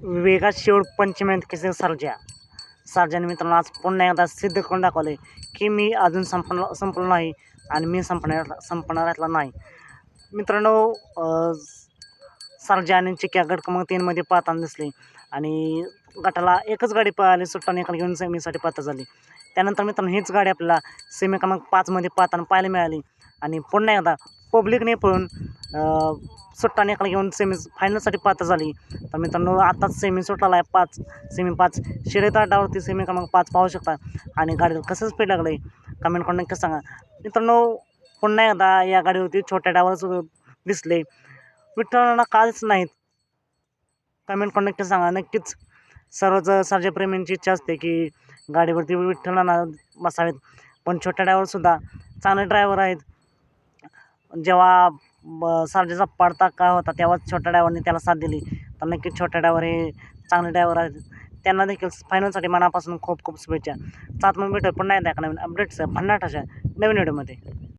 वेगात शेवट पंचमी केसे सर्जा सर्जाने मित्रांनो आज पुन्हा एकदा सिद्ध करून दाखवले की मी अजून संपणार संपलो नाही आणि मी संपणार संपणाऱ्यातला नाही. मित्रांनो सर्जा आणि चिक्या गट क्रमांक तीनमध्ये पाहताना दिसले आणि गटाला एकच गाडी पळाली सुट्टा निकाल घेऊन सेमीसाठी पात्र झाली. त्यानंतर मित्रांनो हीच गाडी आपल्याला सेमी क्रमांक पाचमध्ये पाहताना पाहायला मिळाली. आणि पुन्हा एकदा पब्लिकने पळून सुट्टा निकाल घेऊन सेमी फायनलसाठी पात्र झाली. तर मित्रांनो आताच सेमी सुटलेला आहे पाच सेमी पाच. शिरेत अड्डावरती सेमी क्रमांक पाच पाहू शकता. आणि गाडीला कसं स्पीड लागलं आहे कमेंट करून नक्की सांगा. मित्रांनो पुन्हा एकदा या गाडीवरती छोट्या डायव्हर दिसले विठ्ठलांना कालच नाहीत. कमेंट करून नक्की सांगा. नक्कीच सर्वच सर्जप्रेमींची इच्छा असते की गाडीवरती विठ्ठलांना बसावेत. पण छोट्या ड्रायव्हरसुद्धा चांगले ड्रायव्हर आहेत. जेव्हा सारजेचा पडता काय होता तेव्हाच छोट्या ड्रायव्हरने त्याला साथ दिली. तर नक्कीच छोट्या ड्रायव्हर हे चांगले ड्रायव्हर आहेत. त्यांना देखील फायनलसाठी मनापासून खूप खूप शुभेच्छा. सात मग भेटत पुन्हा एकदा एका नवीन अपडेट्स भन्नाट अशा नवीन व्हिडिओमध्ये